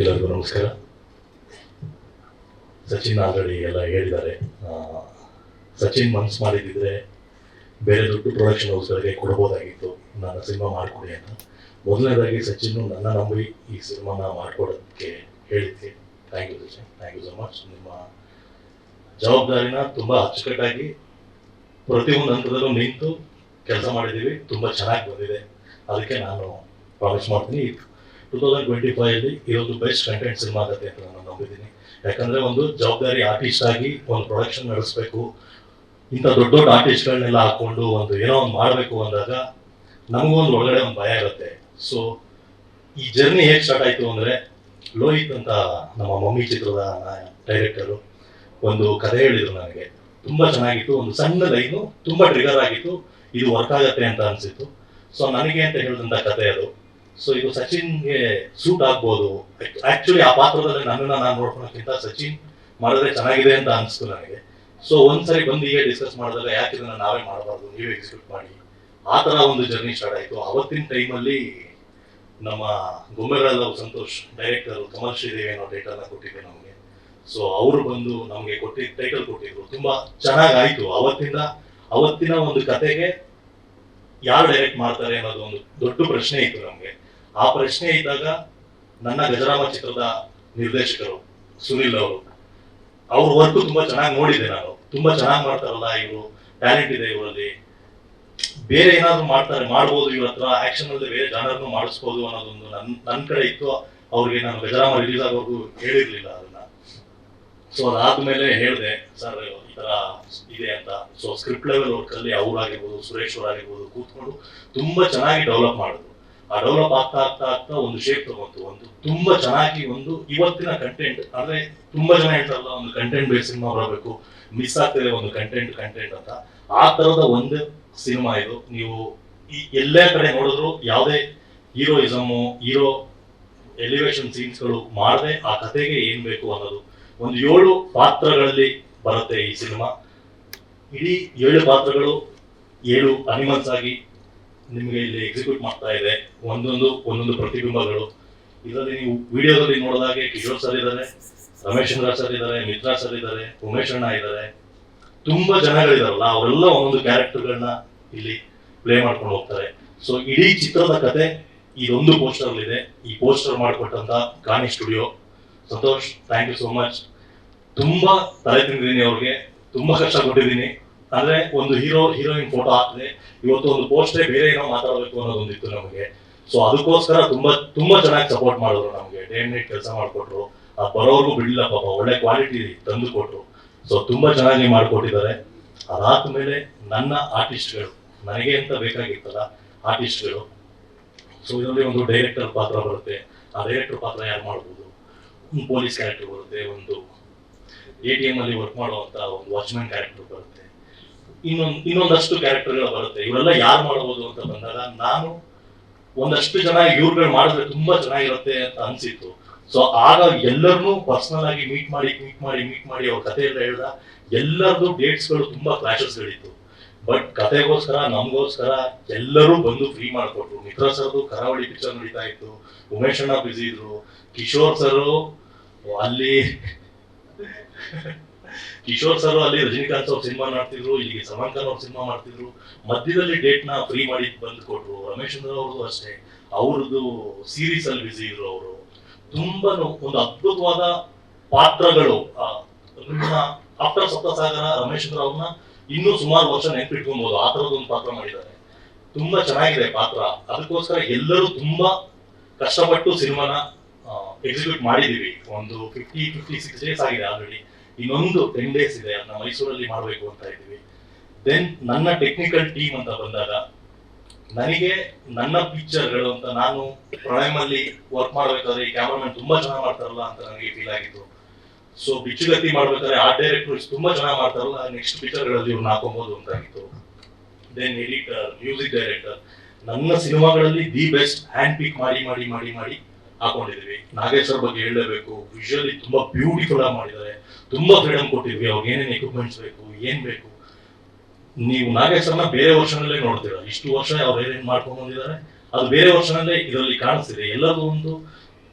ಎಲ್ಲರಿಗೂ ನಮಸ್ಕಾರ. ಸಚಿನ್ ಆಲ್ರೆಡಿ ಎಲ್ಲ ಹೇಳಿದ್ದಾರೆ. ಸಚಿನ್ ಮನ್ಸು ಮಾಡಿದ್ದಿದ್ರೆ ಬೇರೆ ದೊಡ್ಡ ಪ್ರೊಡಕ್ಷನ್ ಹೌಸ್ಗಳಿಗೆ ಕೊಡ್ಬೋದಾಗಿತ್ತು. ನನ್ನ ಸಿನಿಮಾ ಮಾಡಿಕೊಡಿ ಅಂತ. ಮೊದಲನೇದಾಗಿ ಸಚಿನ್ ನನ್ನ ನಂಬಿ ಈ ಸಿನಿಮಾನ ಮಾಡಿಕೊಡೋದಕ್ಕೆ ಹೇಳಿದ್ದೆ. Thank you Sachin. Thank you so much ನಿಮ್ಮ ಜವಾಬ್ದಾರಿನ ತುಂಬ ಅಚ್ಚುಕಟ್ಟಾಗಿ ಪ್ರತಿಯೊಂದು ಹಂತದಲ್ಲೂ ನಿಂತು ಕೆಲಸ ಮಾಡಿದ್ದೀವಿ. ತುಂಬ ಚೆನ್ನಾಗಿ ಬಂದಿದೆ. ಅದಕ್ಕೆ ನಾನು ಪ್ರಾಮಿಸ್ ಮಾಡ್ತೀನಿ. ಟೂ ತೌಸಂಡ್ ಟ್ವೆಂಟಿ ಫೈವಲ್ಲಿ ಇದೊಂದು ಬೆಸ್ಟ್ ಕಂಟೆಂಟ್ ಸಿನಿಮಾ ಆಗುತ್ತೆ ಅಂತ ನಾನು ನಂಬಿದ್ದೀನಿ. ಯಾಕಂದ್ರೆ ಒಂದು ಜವಾಬ್ದಾರಿ ಆರ್ಟಿಸ್ಟ್ ಆಗಿ ಒಂದು ಪ್ರೊಡಕ್ಷನ್ ನಡೆಸಬೇಕು, ಇಂಥ ದೊಡ್ಡ ದೊಡ್ಡ ಆರ್ಟಿಸ್ಟ್ಗಳನ್ನೆಲ್ಲ ಹಾಕೊಂಡು ಒಂದು ಏನೋ ಒಂದು ಮಾಡಬೇಕು ಅಂದಾಗ ನಮಗೂ ಒಂದು ಒಳಗಡೆ ಒಂದು ಭಯ ಇರುತ್ತೆ. ಸೊ ಈ ಜರ್ನಿ ಹೇಗೆ ಸ್ಟಾರ್ಟ್ ಆಯಿತು ಅಂದರೆ, ಲೋಹಿತ್ ಅಂತ ನಮ್ಮ ಮಮ್ಮಿ ಚಿತ್ರದ ಡೈರೆಕ್ಟರು ಒಂದು ಕಥೆ ಹೇಳಿದ್ರು ನನಗೆ. ತುಂಬ ಚೆನ್ನಾಗಿತ್ತು, ಒಂದು ಸಣ್ಣ ಲೈನು ತುಂಬ ಟ್ರಿಗರ್ ಆಗಿತ್ತು, ಇದು ವರ್ಕ್ ಆಗತ್ತೆ ಅಂತ ಅನಿಸಿತ್ತು. ಸೊ ನನಗೆ ಅಂತ ಹೇಳಿದಂಥ ಕಥೆ ಅದು. ಸೊ ಇದು ಸಚಿನ್ಗೆ ಸೂಟ್ ಆಗ್ಬೋದು. ಆಕ್ಚುಲಿ ಆ ಪಾತ್ರದಲ್ಲಿ ನನ್ನನ್ನು ನಾನು ನೋಡ್ಕೊಳಕ್ಕಿಂತ ಸಚಿನ್ ಮಾಡಿದ್ರೆ ಚೆನ್ನಾಗಿದೆ ಅಂತ ಅನಿಸ್ತು ನನಗೆ. ಸೊ ಒಂದ್ಸರಿ ಬಂದು ಈಗ ಡಿಸ್ಕಸ್ ಮಾಡಿದ್ರೆ ಯಾಕೆ ನಾವೇ ಮಾಡಬಾರ್ದು, ನೀವೇ ಎಕ್ಸಿಕ್ಯೂಟ್ ಮಾಡಿ. ಆ ಥರ ಒಂದು ಜರ್ನಿ ಸ್ಟಾರ್ಟ್ ಆಯಿತು. ಅವತ್ತಿನ ಟೈಮಲ್ಲಿ ನಮ್ಮ ಗೊಂಬೆಗಳ ಸಂತೋಷ್ ಡೈರೆಕ್ಟರ್ ಕಮಲ್ ಶ್ರೀದೇವಿ ಅನ್ನೋ ಟೈಟಲ್ನ ಕೊಟ್ಟಿದ್ದೆ ನಮಗೆ. ಸೊ ಅವರು ಬಂದು ನಮಗೆ ಕೊಟ್ಟಿ ಟೈಟಲ್ ಕೊಟ್ಟಿದ್ರು. ತುಂಬಾ ಚೆನ್ನಾಗಾಯಿತು. ಅವತ್ತಿಂದ, ಅವತ್ತಿನ ಒಂದು ಕತೆಗೆ ಯಾರು ಡೈರೆಕ್ಟ್ ಮಾಡ್ತಾರೆ ಅನ್ನೋದು ಒಂದು ದೊಡ್ಡ ಪ್ರಶ್ನೆ ಇತ್ತು ನಮಗೆ. ಆ ಪ್ರಶ್ನೆ ಇದ್ದಾಗ ನನ್ನ ಗಜರಾಮ ಚಿತ್ರದ ನಿರ್ದೇಶಕರು ಸುನಿಲ್ ಅವರು. ಅವ್ರ ವರ್ಕ್ ತುಂಬಾ ಚೆನ್ನಾಗಿ ನೋಡಿದೆ ನಾನು. ತುಂಬಾ ಚೆನ್ನಾಗಿ ಮಾಡ್ತಾರಲ್ಲ, ಇವರು ಟ್ಯಾಲೆಂಟ್ ಇದೆ ಇವರಲ್ಲಿ. ಬೇರೆ ಏನಾದ್ರು ಮಾಡ್ತಾರೆ, ಮಾಡ್ಬೋದು ಇವ್ರ ಹತ್ರ ಆಕ್ಷನ್ ಅಲ್ಲದೆ ಬೇರೆ ಜನರನ್ನು ಮಾಡಿಸ್ಬೋದು ಅನ್ನೋದೊಂದು ನನ್ ನನ್ನ ಕಡೆ ಇತ್ತು. ಅವ್ರಿಗೆ ನಾನು ಗಜರಾಮ ರಿಲೀಸ್ ಆಗೋದು ಹೇಳಿರ್ಲಿಲ್ಲ ಅದನ್ನ. ಸೊ ಅದಾದ್ಮೇಲೆ ಹೇಳಿದೆ, ಸರ್, ಈ ತರ ಇದೆ ಅಂತ. ಸೊ ಸ್ಕ್ರಿಪ್ಟ್ ಲೆವೆಲ್ ವರ್ಕ್ ಅಲ್ಲಿ ಅವ್ರಾಗಿರ್ಬೋದು, ಸುರೇಶ್ ಅವರಾಗಿರ್ಬೋದು ಕೂತ್ಕೊಂಡು ತುಂಬಾ ಚೆನ್ನಾಗಿ ಡೆವಲಪ್ ಮಾಡಿದ್ರು ಆ ಡೆವಲಪ್ ಆಗ್ತಾ ಆಗ್ತಾ ಆಗ್ತಾ ಒಂದು ಶೇಪ್ ತಗೊಂತು ಒಂದು ತುಂಬಾ ಚೆನ್ನಾಗಿ ಒಂದು ಇವತ್ತಿನ ಕಂಟೆಂಟ್ ಅಂದ್ರೆ ತುಂಬಾ ಜನ ಹೇಳ್ತಾರಲ್ಲ, ಒಂದು ಕಂಟೆಂಟ್ ಬೇಸ್ ಸಿನಿಮಾ ಬರಬೇಕು ಮಿಸ್ ಆಗ್ತಿದೆ ಒಂದು ಕಂಟೆಂಟ್ ಕಂಟೆಂಟ್ ಅಂತ. ಆ ತರದ ಒಂದು ಸಿನಿಮಾ ಇದು. ನೀವು ಈ ಎಲ್ಲೇ ಕಡೆ ನೋಡಿದ್ರು ಯಾವುದೇ ಹೀರೋಯಿಸಮು, ಹೀರೋ ಎಲಿವೇಶನ್ ಸೀನ್ಸ್ಗಳು ಮಾಡದೆ ಆ ಕತೆಗೆ ಏನ್ ಬೇಕು ಅನ್ನೋದು. ಒಂದು ಏಳು ಪಾತ್ರಗಳಲ್ಲಿ ಬರುತ್ತೆ ಈ ಸಿನಿಮಾ. ಇಡೀ ಏಳು ಪಾತ್ರಗಳು ಏಳು ಅನಿಮಲ್ಸ್ ಆಗಿ ನಿಮಗೆ ಇಲ್ಲಿ ಎಕ್ಸಿಕ್ಯೂಟ್ ಮಾಡ್ತಾ ಇದೆ. ಒಂದೊಂದು ಒಂದೊಂದು ಪ್ರತಿಬಿಂಬಗಳು. ಇದರಲ್ಲಿ ನೀವು ವಿಡಿಯೋದಲ್ಲಿ ನೋಡಿದಾಗೆ ಕಿಶೋರ್ ಸರ್ ಇದ್ದಾರೆ ರಮೇಶ್ ಚಂದ್ರ ಸರ್ ಇದ್ದಾರೆ ಮಿತ್ರಾ ಸರ್ ಇದ್ದಾರೆ ಉಮೇಶ್ ಅಣ್ಣ ಇದ್ದಾರೆ ತುಂಬಾ ಜನಗಳಿದಾರಲ್ಲ, ಅವರೆಲ್ಲ ಒಂದೊಂದು ಕ್ಯಾರೆಕ್ಟರ್ಗಳನ್ನ ಇಲ್ಲಿ ಪ್ಲೇ ಮಾಡ್ಕೊಂಡು ಹೋಗ್ತಾರೆ. ಸೊ ಇಡೀ ಚಿತ್ರದ ಕತೆ ಇದೊಂದು ಪೋಸ್ಟರ್ ಇದೆ ಈ poster ಮಾಡಿಕೊಟ್ಟಂತ Gaani studio Santosh thank you so much ತುಂಬಾ ತಲೆ ತಿಂದಿದ್ದೀನಿ ಅವ್ರಿಗೆ. ತುಂಬಾ ಕಷ್ಟ ಕೊಟ್ಟಿದ್ದೀನಿ ಅಂದ್ರೆ ಒಂದು ಹೀರೋ ಹೀರೋಯಿನ್ ಫೋಟೋ ಹಾಕಿದ್ರೆ ಇವತ್ತು ಒಂದು ಪೋಸ್ಟ್ ಬೇರೆ ಏನೋ ಮಾತಾಡಬೇಕು ಅನ್ನೋದೊಂದಿತ್ತು ನಮಗೆ. ಸೊ ಅದಕ್ಕೋಸ್ಕರ ತುಂಬಾ ತುಂಬಾ ಚೆನ್ನಾಗಿ ಸಪೋರ್ಟ್ ಮಾಡಿದ್ರು ನಮಗೆ. ಡೇ ನೈಟ್ ಕೆಲಸ ಮಾಡಿಕೊಟ್ರು. ಆ ಬರೋರ್ಗು ಬಿಡಲಿಲ್ಲ ಪಾಪ. ಒಳ್ಳೆ ಕ್ವಾಲಿಟಿ ತಂದು ಕೊಟ್ರು. ಸೊ ತುಂಬಾ ಚೆನ್ನಾಗಿ ಮಾಡಿಕೊಟ್ಟಿದ್ದಾರೆ. ಅದಾದ್ಮೇಲೆ ನನ್ನ ಆರ್ಟಿಸ್ಟ್ಗಳು ನನಗೆ ಅಂತ ಬೇಕಾಗಿತ್ತಲ್ಲ ಆರ್ಟಿಸ್ಟ್ಗಳು ಸೊ ಇದರಲ್ಲಿ ಒಂದು ಡೈರೆಕ್ಟರ್ ಪಾತ್ರ ಬರುತ್ತೆ. ಆ ಡೈರೆಕ್ಟರ್ ಪಾತ್ರ ಯಾರು ಮಾಡ್ಬೋದು? ಒಂದು ಪೊಲೀಸ್ ಕ್ಯಾರೆಕ್ಟರ್ ಬರುತ್ತೆ. ಒಂದು ಎ ಟಿ ಎಂ ಅಲ್ಲಿ ವರ್ಕ್ ಮಾಡುವಂತ ಒಂದು ವಾಚ್ಮ್ಯಾನ್ ಕ್ಯಾರೆಕ್ಟರ್ ಬರುತ್ತೆ. ಇನ್ನೊಂದು, ಇನ್ನೊಂದಷ್ಟು ಕ್ಯಾರೆಕ್ಟರ್ಗಳು ಬರುತ್ತೆ. ಇವೆಲ್ಲ ಯಾರು ಮಾಡ್ಬೋದು ಅಂತ ಬಂದಾಗ ನಾನು ಒಂದಷ್ಟು ಜನ ಇವ್ರುಗಳು ಮಾಡಿದ್ರೆ ತುಂಬಾ ಚೆನ್ನಾಗಿರುತ್ತೆ ಅಂತ ಅನ್ಸಿತ್ತು. ಸೊ ಆಗ ಎಲ್ಲರನ್ನೂ ಪರ್ಸನಲ್ ಆಗಿ ಮೀಟ್ ಮಾಡಿ ಮೀಟ್ ಮಾಡಿ ಮೀಟ್ ಮಾಡಿ ಅವ್ರ ಕಥೆ ಎಲ್ಲ ಹೇಳ್ದ. ಎಲ್ಲರದು ಡೇಟ್ಸ್ಗಳು ತುಂಬಾ ಕ್ಲಾಶಸ್ಗಳಿತ್ತು ಬಟ್ ಕಥೆಗೋಸ್ಕರ, ನಮಗೋಸ್ಕರ ಎಲ್ಲರೂ ಬಂದು ಫ್ರೀ ಮಾಡಿಕೊಟ್ರು. ಮಿತ್ರ ಸರ್ದು ಕರಾವಳಿ ಪಿಕ್ಚರ್ ನಡೀತಾ ಇತ್ತು. ಉಮೇಶ್ ಅಣ್ಣ ಬ್ಯುಸಿ ಇದ್ರು. ಕಿಶೋರ್ ಸರ್ ಅಲ್ಲಿ ಕಿಶೋರ್ ಸರ್ ಅಲ್ಲಿ ರಜನಿಕಾಂತ್ ಅವ್ರ ಸಿನಿಮಾ ಮಾಡ್ತಿದ್ರು, ಇಲ್ಲಿಗೆ ಸಲ್ಮಾನ್ ಖಾನ್ ಅವ್ರ ಸಿನಿಮಾ ಮಾಡ್ತಿದ್ರು. ಮಧ್ಯದಲ್ಲಿ ಡೇಟ್ನ ಫ್ರೀ ಮಾಡಿ ಬಂದು ಕೊಟ್ರು. ರಮೇಶ್ ಚಂದ್ರ ಅವ್ರದ್ದು ಅಷ್ಟೇ. ಅವ್ರದ್ದು ಸೀರೀಸ್ ಅಲ್ಲಿ ಬಿಸಿ ಇದ್ರು ಅವರು. ತುಂಬಾ ಒಂದು ಅದ್ಭುತವಾದ ಪಾತ್ರಗಳು ಆಫ್ಟರ್ ಸಪ್ತಸಾಗರ ರಮೇಶ್ ಚಂದ್ರ ಅವ್ರನ್ನ ಇನ್ನೂ ಸುಮಾರು ವರ್ಷ ನೆನ್ಪಿಟ್ಕೊಬಹುದು ಆ ತರದೊಂದು ಪಾತ್ರ ಮಾಡಿದ್ದಾರೆ. ತುಂಬಾ ಚೆನ್ನಾಗಿದೆ ಪಾತ್ರ. ಅದಕ್ಕೋಸ್ಕರ ಎಲ್ಲರೂ ತುಂಬಾ ಕಷ್ಟಪಟ್ಟು ಸಿನಿಮಾನ ಎಕ್ಸಿಕ್ಯೂಟ್ ಮಾಡಿದೀವಿ. ಒಂದು ಫಿಫ್ಟಿ ಫಿಫ್ಟಿ ಸಿಕ್ಸ್ ಡೇಸ್ ಆಗಿದೆ ಆಲ್ರೆಡಿ ಇನ್ನೊಂದು ಟೆನ್ ಡೇಸ್ ಇದೆ, ಅದನ್ನ ಮೈಸೂರಲ್ಲಿ ಮಾಡಬೇಕು ಅಂತ ಇದ್ದೀವಿ. ದೆನ್ ನನ್ನ ಟೆಕ್ನಿಕಲ್ ಟೀಮ್ ಅಂತ ಬಂದಾಗ, ನನಗೆ ನನ್ನ ಪಿಕ್ಚರ್ಗಳು ಅಂತ ನಾನು ಪ್ರಣಯಮಲ್ಲಿ ವರ್ಕ್ ಮಾಡ್ಬೇಕಾದ್ರೆ ಈ ಕ್ಯಾಮ್ರಾಮನ್ ತುಂಬಾ ಚೆನ್ನಾಗಿ ಮಾಡ್ತಾರಲ್ಲ ಅಂತ ನನಗೆ ಫೀಲ್ ಆಗಿತ್ತು. ಸೊ ಬಿಚ್ಚುಗತ್ತಿ ಮಾಡ್ಬೇಕಾದ್ರೆ ಆ ಡೈರೆಕ್ಟರ್ಸ್ ತುಂಬಾ ಚೆನ್ನಾಗಿ ಮಾಡ್ತಾರಲ್ಲ ನೆಕ್ಸ್ಟ್ ಪಿಕ್ಚರ್ಗಳಲ್ಲಿ ಇವ್ರನ್ನ ಹಾಕೋಬಹುದು ಅಂತ ಆಗಿತ್ತು. ದೆನ್ ಎಡಿಟರ್ ಮ್ಯೂಸಿಕ್ ಡೈರೆಕ್ಟರ್ ನನ್ನ ಸಿನಿಮಾಗಳಲ್ಲಿ ದಿ ಬೆಸ್ಟ್ ಹ್ಯಾಂಡ್ ಪಿಕ್ ಮಾಡಿ ಮಾಡಿ ಮಾಡಿ ಮಾಡಿ ಹಾಕೊಂಡಿದೀವಿ. ನಾಗೇಶ್ವರ ಬಗ್ಗೆ ಹೇಳಲೇಬೇಕು ವಿಜುವಲಿ ತುಂಬಾ ಬ್ಯೂಟಿಫುಲ್ ಆಗಿ ಮಾಡಿದ್ದಾರೆ. ತುಂಬಾ ಫ್ರೀಡಮ್ ಕೊಟ್ಟಿದ್ವಿ. ಅವ್ರಿಗೆ ಏನೇನು ಎಕ್ವಿಪ್ಮೆಂಟ್ಸ್ ಬೇಕು, ಏನ್ ಬೇಕು. ನೀವು ನಾಗೇಶ್ವರನ ಬೇರೆ ವರ್ಷನಲ್ಲೇ ನೋಡ್ತೀರಾ. ಇಷ್ಟು ವರ್ಷ ಅವ್ರು ಏನೇನ್ ಮಾಡ್ಕೊಂಡು ಬಂದಿದ್ದಾರೆ, ಅದು ಬೇರೆ ವರ್ಷನಲ್ಲೇ ಇದರಲ್ಲಿ ಕಾಣಿಸ್ತಿದೆ. ಎಲ್ಲರೂ ಒಂದು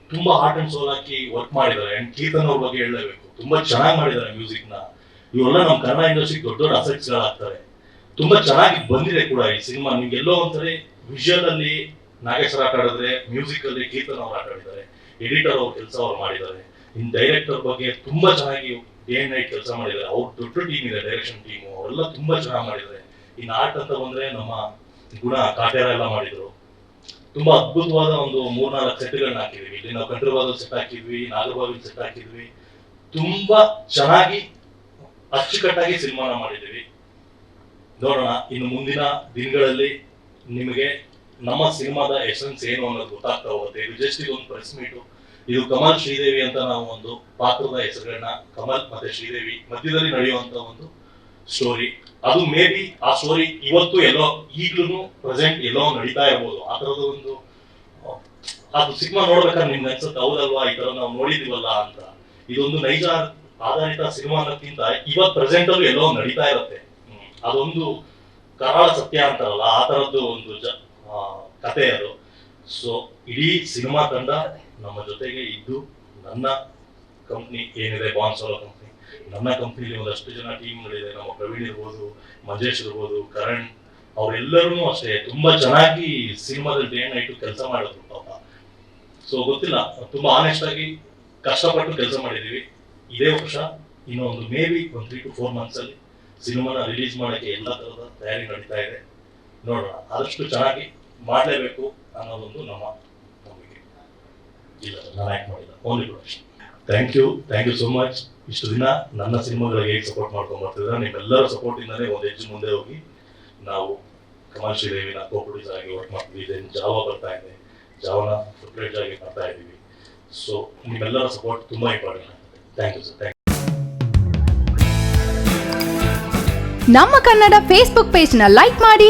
ತುಂಬಾ ಹಾರ್ಟ್ ಅಂಡ್ ಸೋಲ್ ಹಾಕಿ ವರ್ಕ್ ಮಾಡಿದ್ದಾರೆ. ಅಂಡ್ ಕೀರ್ತನ್ ಅವ್ರ ಬಗ್ಗೆ ಹೇಳಲೇಬೇಕು. ತುಂಬಾ ಚೆನ್ನಾಗಿ ಮಾಡಿದ್ದಾರೆ ಮ್ಯೂಸಿಕ್ನ. ಇವೆಲ್ಲ ನಮ್ಮ ಕನ್ನಡ ಇಂಡಸ್ಟ್ರಿ ದೊಡ್ಡ ದೊಡ್ಡ ಅಸೆಟ್ಸ್ ಗಳಾಗ್ತಾರೆ. ತುಂಬಾ ಚೆನ್ನಾಗಿ ಬಂದಿದೆ ಕೂಡ ಈ ಸಿನಿಮಾ ನಿಮ್ಗೆ ಎಲ್ಲೋ ಒಂದ್ಸರಿ ವಿಜುವಲ್ ಅಲ್ಲಿ ನಾಗೇಶ್ವರ ಆಟ ಆಡಿದ್ರೆ ಮ್ಯೂಸಿಕ್ ಅಲ್ಲಿ ಕೀರ್ತನ ಅವ್ರು ಆಟ ಆಡಿದ್ದಾರೆ ಎಡಿಟರ್ ಅವ್ರ ಕೆಲಸ ಅವ್ರು ಮಾಡಿದ್ದಾರೆ. ಇನ್ ಡೈರೆಕ್ಟರ್ ಬಗ್ಗೆ ತುಂಬಾ ಚೆನ್ನಾಗಿ ಡೇ ನೈಟ್ ಕೆಲಸ ಮಾಡಿದ್ದಾರೆ. ಅವ್ರ ದೊಡ್ಡ ಟೀಮ್ ಇದೆ ಡೈರೆಕ್ಷನ್ ಟೀಮ್ ಅವರೆಲ್ಲ ತುಂಬಾ ಚೆನ್ನಾಗಿ ಮಾಡಿದ್ದಾರೆ. ಇನ್ ಆರ್ಟ್ ಅಂತ ಬಂದ್ರೆ ನಮ್ಮ ಗುಣ ಕಾಟ್ಯಾರ ಎಲ್ಲ ಮಾಡಿದ್ರು. ತುಂಬಾ ಅದ್ಭುತವಾದ ಒಂದು ಮೂರ್ನಾಲ್ಕು ಸೆಟ್ಗಳನ್ನ ಹಾಕಿದ್ವಿ. ಇಲ್ಲಿ ನಾವು ಕಂಟ್ರಿವಾದಲ್ಲಿ ಸೆಟ್ ಹಾಕಿದ್ವಿ ನಾಗರಬಾವಿಲ್ ಸೆಟ್ ಹಾಕಿದ್ವಿ. ತುಂಬಾ ಚೆನ್ನಾಗಿ ಅಚ್ಚುಕಟ್ಟಾಗಿ ಸಿನಿಮಾನ ಮಾಡಿದ್ದೀವಿ. ನೋಡೋಣ, ಇನ್ನು ಮುಂದಿನ ದಿನಗಳಲ್ಲಿ ನಿಮಗೆ ನಮ್ಮ ಸಿನಿಮಾದ ಎಸೆನ್ಸ್ ಏನು ಅನ್ನೋದು ಗೊತ್ತಾಗ್ತಾ ಹೋಗುತ್ತೆ. ಇದು ಜಸ್ಟ್ ಒಂದು ಪ್ರೆಸ್ ಮೀಟು ಇದು ಕಮಲ್ ಶ್ರೀದೇವಿ ಅಂತ ನಾವು ಒಂದು ಪಾತ್ರದ ಹೆಸರುಗಳನ್ನ ಕಮಲ್ ಮತ್ತೆ ಶ್ರೀದೇವಿ ಮಧ್ಯದಲ್ಲಿ ನಡೆಯುವಂತ ಒಂದು ಸ್ಟೋರಿ ಅದು ಮೇ ಬಿ ಆ ಸ್ಟೋರಿ ಇವತ್ತು ಎಲ್ಲೋ ಈಗ್ಲೂ ಪ್ರೆಸೆಂಟ್ ಎಲ್ಲೋ ನಡೀತಾ ಇರ್ಬೋದು. ಆ ತರದ ಒಂದು ಅದು ಸಿನಿಮಾ ನೋಡ್ಬೇಕಾದ್ರೆ ನಿಮ್ಗೆ ಅನ್ಸುತ್ತೆ, ಹೌದಲ್ವಾ? ಈ ತರ ನಾವು ನೋಡಿದಿವಲ್ಲ ಅಂತ. ಇದೊಂದು ನೈಜ ಆಧಾರಿತ ಸಿನಿಮಾ ಅನ್ನೋದಕ್ಕಿಂತ ಇವತ್ ಪ್ರೆಸೆಂಟ್ ಅಲ್ಲೂ ಎಲ್ಲೋ ನಡೀತಾ ಇರುತ್ತೆ. ಅದೊಂದು ಕರಾಳ ಸತ್ಯ ಅಂತಾರಲ್ಲ, ಆ ತರದ್ದು ಒಂದು ಕಥೆ ಅದು ಸೊ ಇಡೀ ಸಿನಿಮಾ ತಂಡ ನಮ್ಮ ಜೊತೆಗೆ ಇದ್ದು, ನನ್ನ ಕಂಪ್ನಿ ಏನಿದೆ ಬಾನ್ಸೋಲೋ ಕಂಪ್ನಿ ನನ್ನ ಕಂಪ್ನಿಲಿ ಒಂದಷ್ಟು ಜನ ಟೀಮ್ಗಳಿದೆ ನಮ್ಮ ಪ್ರವೀಣ್ ಇರ್ಬೋದು, ಮಂಜೇಶ್ ಇರ್ಬೋದು, ಕರಣ್ ಅವರೆಲ್ಲರೂ ಅಷ್ಟೇ. ತುಂಬಾ ಚೆನ್ನಾಗಿ ಸಿನಿಮಾದಲ್ಲಿ ಡೇ ನೈಟ್ ಕೆಲಸ ಮಾಡಿದ್ರು ಪಾಪ. ಸೊ ಗೊತ್ತಿಲ್ಲ. ತುಂಬಾ ಆನೆಸ್ಟ್ ಆಗಿ ಕಷ್ಟಪಟ್ಟು ಕೆಲಸ ಮಾಡಿದೀವಿ. ಇದೇ ವರ್ಷ, ಇನ್ನೊಂದು ಮೇ ಬಿ ಒಂದು ತ್ರೀ ಟು ಫೋರ್ ಮಂತ್ಸ್ ಅಲ್ಲಿ ಸಿನಿಮಾನ ರಿಲೀಸ್ ಮಾಡೋಕ್ಕೆ ಎಲ್ಲ ತರದ ತಯಾರಿ ನಡೀತಾ ಇದೆ. ನೋಡೋಣ. ಆದಷ್ಟು ಚೆನ್ನಾಗಿ ಮಾಡಲೇಬೇಕು ಅನ್ನೋದೊಂದು ನಮ್ಮ ಇಲ್ಲ ನಾನು ಆ್ಯಕ್ಟ್ ಮಾಡಿಲ್ಲ only production thank you thank you so much ಇಷ್ಟು ದಿನ ನನ್ನ ಸಿನಿಮಾಗಳಿಗೆ ಹೇಗೆ ಸಪೋರ್ಟ್ ಮಾಡ್ಕೊಂಡು ಬರ್ತಿದ್ರೆ, ನಿಮ್ಮೆಲ್ಲರ ಸಪೋರ್ಟ್ ಇಂದಾನೆ ಒಂದು ಹೆಜ್ಜೆ ಮುಂದೆ ಹೋಗಿ ನಾವು ಕಮಲ್ ಶ್ರೀದೇವಿನ ಕೋ ಪ್ರೊಡ್ಯೂಸರ್ ಆಗಿ ವರ್ಕ್ ಮಾಡ್ತೀವಿ. ಜಾವ ಬರ್ತಾ ಇದೆ. ಜಾವನ ಫುಟ್ರೇಜ್ ಆಗಿ ಮಾಡ್ತಾ ಇದ್ದೀವಿ. ಸೊ ನಿಮ್ಮೆಲ್ಲರ ಸಪೋರ್ಟ್ ತುಂಬಾ ಇಂಪಾರ್ಟೆಂಟ್ ಆಗುತ್ತೆ. ಥ್ಯಾಂಕ್ ಯು ಸರ್ ಥ್ಯಾಂಕ್ ನಮ್ಮ ಕನ್ನಡ ಫೇಸ್ಬುಕ್ ಪೇಜ್ನ ಲೈಕ್ ಮಾಡಿ